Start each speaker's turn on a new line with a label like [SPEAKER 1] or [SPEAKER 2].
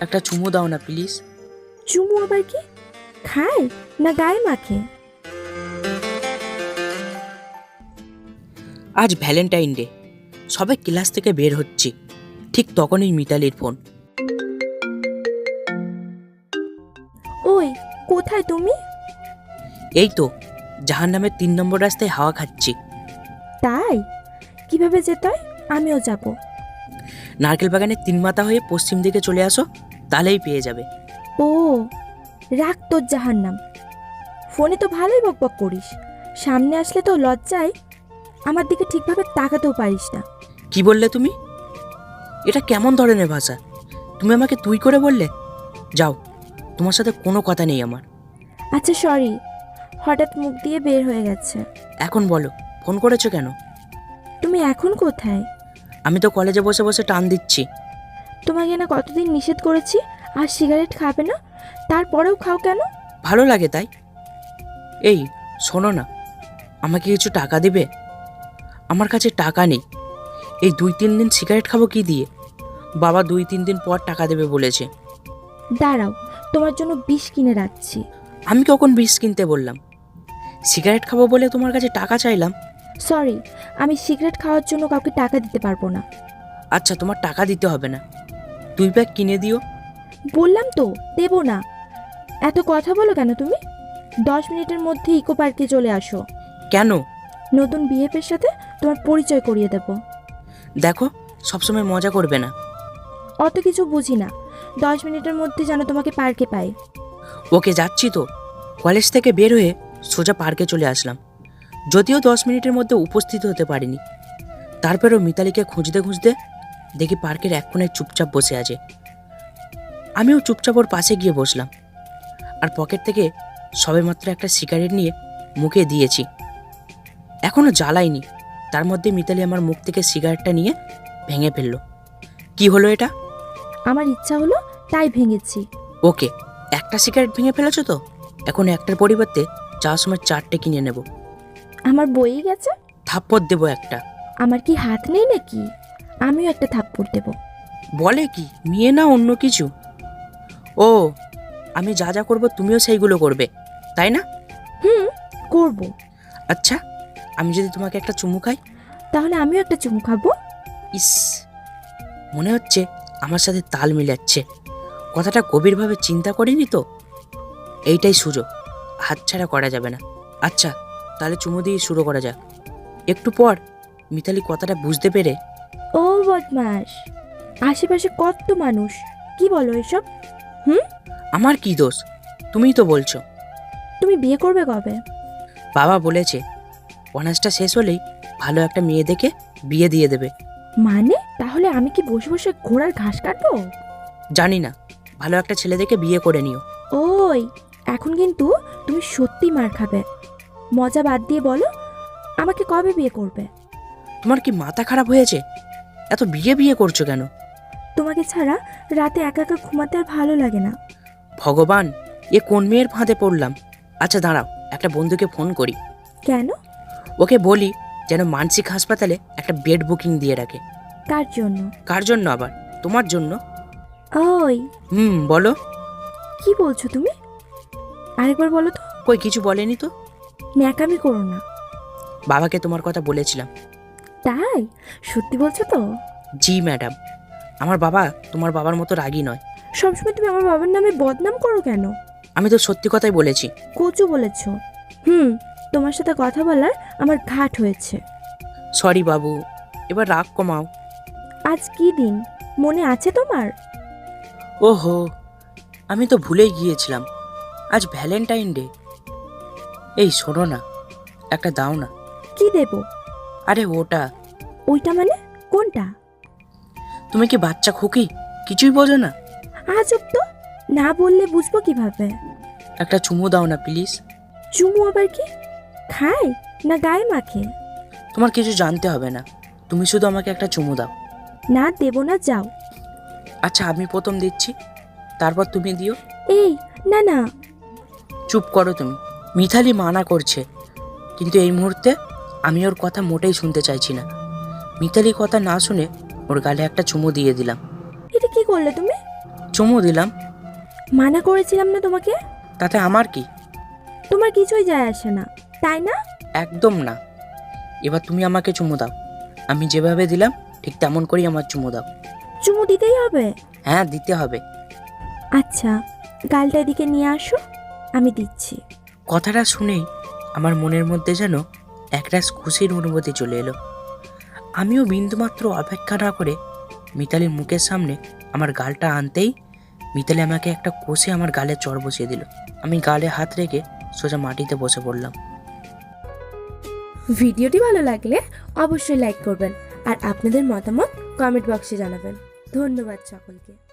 [SPEAKER 1] একটা চুমু দাও না প্লিজ
[SPEAKER 2] চুমু আবার কি? খায় না গায়ে মাখে?
[SPEAKER 1] আজ ভ্যালেন্টাইন ডে সবে ক্লাস থেকে বের হচ্ছি। ঠিক তখনই মিতালির ফোন
[SPEAKER 2] ওই কোথায় তুমি?
[SPEAKER 1] এই তো জাহান নামের তিন নম্বর রাস্তায় হাওয়া খাচ্ছি।
[SPEAKER 2] তাই? কীভাবে যেতে হয় আমিও যাব।
[SPEAKER 1] নারকেল বাগানে তিন মাথা হয়ে পশ্চিম দিকে চলে আসো তাহলেই পেয়ে যাবে।
[SPEAKER 2] ও রাখ তোর জাহার নাম ফোনে তো ভালোই বকবক করিস। সামনে আসলে তো লজ্জায় আমার দিকে ঠিকভাবে তাকাতেও পারিস না।
[SPEAKER 1] কি বললে তুমি? এটা কেমন ধরনের ভাষা? তুমি আমাকে তুই করে বললে? যাও তোমার সাথে কোনো কথা নেই আমার।
[SPEAKER 2] আচ্ছা সরি। হঠাৎ মুখ দিয়ে বের হয়ে গেছে।
[SPEAKER 1] এখন বলো ফোন করেছ কেন?
[SPEAKER 2] তুমি এখন কোথায়?
[SPEAKER 1] আমি তো কলেজে বসে বসে টান দিচ্ছি।
[SPEAKER 2] তোমাকে না কতদিন নিষেধ করেছি আর সিগারেট খাবে না তারপরেও খাও কেন?
[SPEAKER 1] ভালো লাগে তাই। এই শোনো না আমাকে কিছু টাকা দেবে? আমার কাছে টাকা নেই। এই দুই তিন দিন সিগারেট খাব কি দিয়ে? বাবা দুই তিন দিন পর টাকা দেবে বলেছে।
[SPEAKER 2] দাঁড়াও তোমার জন্য বিষ কিনে রাখছি।
[SPEAKER 1] আমি কখন বিষ কিনতে বললাম? সিগারেট খাব বলে তোমার কাছে টাকা চাইলাম?
[SPEAKER 2] সরি আমি সিগারেট খাওয়ার জন্য কাউকে টাকা দিতে পারব না।
[SPEAKER 1] আচ্ছা তোমার টাকা দিতে হবে না। দুই প্যাক কিনে দিও।
[SPEAKER 2] বললাম তো দেবো না। এত কথা বলো কেন তুমি? দশ মিনিটের মধ্যে ইকো পার্কে চলে আসো।
[SPEAKER 1] কেন?
[SPEAKER 2] নতুন বিহেভের সাথে তোমার পরিচয় করিয়ে দেব।
[SPEAKER 1] দেখো সবসময় মজা করবে না।
[SPEAKER 2] অত কিছু বুঝি না। দশ মিনিটের মধ্যে যেন তোমাকে পার্কে পাই।
[SPEAKER 1] ওকে যাচ্ছি তো। কলেজ থেকে বের হয়ে সোজা পার্কে চলে আসলাম। যদিও দশ মিনিটের মধ্যে উপস্থিত হতে পারিনি। তারপরেও মিতালিকে খুঁজতে খুঁজতে দেখি পার্কের এক কোণায় চুপচাপ বসে আছে। আমিও চুপচাপ ওর পাশে গিয়ে বসলাম। আর পকেট থেকে সবেমাত্র একটা সিগারেট নিয়ে মুখে দিয়েছি। এখনও জ্বালাইনি। তার মধ্যে মিতালি আমার মুখ থেকে সিগারেটটা নিয়ে ভেঙে ফেলল। কি হলো এটা?
[SPEAKER 2] আমার ইচ্ছা হলো তাই ভেঙেছি।
[SPEAKER 1] ওকে একটা সিগারেট ভেঙে ফেলেছো তো? এখন একটার পরিবর্তে যাওয়ার সময় চারটে কিনে নেব।
[SPEAKER 2] আমার বইই গেছে?
[SPEAKER 1] থাপ্পড় দেবো একটা।
[SPEAKER 2] আমার কি হাত নেই নাকি? আমিও একটা থাপ্পড় দেব।
[SPEAKER 1] বলে কি? মেয়ে না অন্য কিছু। ও আমি যা যা করব তুমিও সেইগুলো করবে তাই না?
[SPEAKER 2] হুম করব।
[SPEAKER 1] আচ্ছা আমি যদি তোমাকে একটা চুমু খাই?
[SPEAKER 2] তাহলে আমিও একটা চুমু খাব।
[SPEAKER 1] ইস মনে হচ্ছে আমার সাথে তাল মিলাচ্ছে। কথাটা গভীরভাবে চিন্তা করিনি তো? এইটাই সুযোগ হাতছাড়া করা যাবে না। আচ্ছা তাহলে চুমু দিয়ে শুরু করা যাক। একটু পর মিতালি কথাটা বুঝতে পেরে
[SPEAKER 2] ও বদমাস আশেপাশে কত মানুষ কি বলো এসব? হুম?
[SPEAKER 1] আমার কি দোষ? তুমিই তো বলছো।
[SPEAKER 2] তুমি বিয়ে করবে কবে?
[SPEAKER 1] বাবা বলেছে অনার্সটা শেষ হলেই ভালো একটা মেয়ে দেখে বিয়ে দিয়ে দেবে।
[SPEAKER 2] মানে? তাহলে আমি কি বসে বসে ঘোড়ার ঘাস কাটবো?
[SPEAKER 1] জানি না ভালো একটা ছেলে দেখে বিয়ে করে নিও।
[SPEAKER 2] ওই এখন কিন্তু তুমি সত্যি মার খাবে। মজা বাদ দিয়ে বলো আমাকে কবে বিয়ে করবে?
[SPEAKER 1] তোমার কি মাথা খারাপ হয়েছে? এত বিয়ে বিয়ে করছ কেন?
[SPEAKER 2] তোমাকে ছাড়া রাতে একা একা ঘুমাতে আর ভালো লাগে না।
[SPEAKER 1] ভগবান এ কোন মেয়ের ফাঁদে পড়লাম? আচ্ছা দাঁড়াও একটা বন্ধুকে ফোন করি।
[SPEAKER 2] কেন?
[SPEAKER 1] ওকে বলি যেন মানসিক হাসপাতালে একটা বেড বুকিং দিয়ে রাখে।
[SPEAKER 2] কার জন্য?
[SPEAKER 1] কার জন্য আবার? তোমার জন্য।
[SPEAKER 2] ওই।
[SPEAKER 1] হুম বলো।
[SPEAKER 2] কি বলছো তুমি? আরেকবার বলো তো।
[SPEAKER 1] কই কিছু বলেনি তো?
[SPEAKER 2] ন্যাকামি করো না।
[SPEAKER 1] বাবাকে তোমার কথা বলেছিলাম।
[SPEAKER 2] তাই? সত্যি বলছো তো?
[SPEAKER 1] জি ম্যাডাম। আমার বাবা তোমার বাবার মতো রাগী নয়।
[SPEAKER 2] সবসময় তুমি আমার বাবার নামে বদনাম করো কেন?
[SPEAKER 1] আমি তো সত্যি কথাই বলেছি।
[SPEAKER 2] কচু বলেছ। হুম তোমার সাথে কথা বলার আমার ঘাট হয়েছে।
[SPEAKER 1] সরি বাবু এবার রাগ কমাও।
[SPEAKER 2] আজ কি দিন? মনে আছে তোমার?
[SPEAKER 1] ওহো আমি তো ভুলেই গিয়েছিলাম। আজ ভ্যালেন্টাইন ডে। এই শোনো না। একটা দাও না।
[SPEAKER 2] কি দেব?
[SPEAKER 1] আরে ওটা।
[SPEAKER 2] ওইটা মানে? কোনটা?
[SPEAKER 1] তুমি কি বাচ্চা খুকি? কিছুই বোঝো না।
[SPEAKER 2] আজব তো। না বললে বুঝব কীভাবে?
[SPEAKER 1] একটা চুমু দাও না প্লিজ।
[SPEAKER 2] চুমু আবার কি? খায়? না গায়ে মাখে?
[SPEAKER 1] তোমার কিছু জানতে হবে না। তুমি শুধু আমাকে একটা চুমু দাও।
[SPEAKER 2] না দেব না যাও।
[SPEAKER 1] আচ্ছা আমি প্রথম দিচ্ছি। তারপর তুমি দিও।
[SPEAKER 2] এই না না।
[SPEAKER 1] চুপ করো তুমি। মিথালি মানা করছে। কিন্তু এই মুহূর্তে আমি ওর কথা মোটেই শুনতে চাইছি না। মিতালি কথা না শুনে ওর গালে একটা চুমু দিয়ে দিলাম।
[SPEAKER 2] এটা কি করলে তুমি?
[SPEAKER 1] চুমু দিলাম।
[SPEAKER 2] মানা করেছিলাম না তোমাকে?
[SPEAKER 1] তাতে আমার কি?
[SPEAKER 2] তোমার কিছুই যায় আসে না তাই না?
[SPEAKER 1] একদম না। এবার তুমি আমাকে চুমু দাও। আমি যেভাবে দিলাম ঠিক তেমন করেই আমার চুমু দাও।
[SPEAKER 2] চুমু দিতেই হবে?
[SPEAKER 1] হ্যাঁ দিতে হবে।
[SPEAKER 2] আচ্ছা গালটা এদিকে নিয়ে আসো আমি দিচ্ছি।
[SPEAKER 1] কথাটা শুনেই আমার মনের মধ্যে যেন একরাশ খুশির অনুভূতি চলে এলো। আমিও বিন্দুমাত্র অপেক্ষা না করে মিতালির মুখের সামনে আমার গালটা আনতেই মিতালি আমাকে একটা কষে আমার গালে চড় বসিয়ে দিল। আমি গালে হাত রেখে সোজা মাটিতে বসে পড়লাম।
[SPEAKER 2] ভিডিওটি ভালো লাগলে অবশ্যই লাইক করবেন আর আপনাদের মতামত কমেন্ট বক্সে জানাবেন। ধন্যবাদ সকলকে।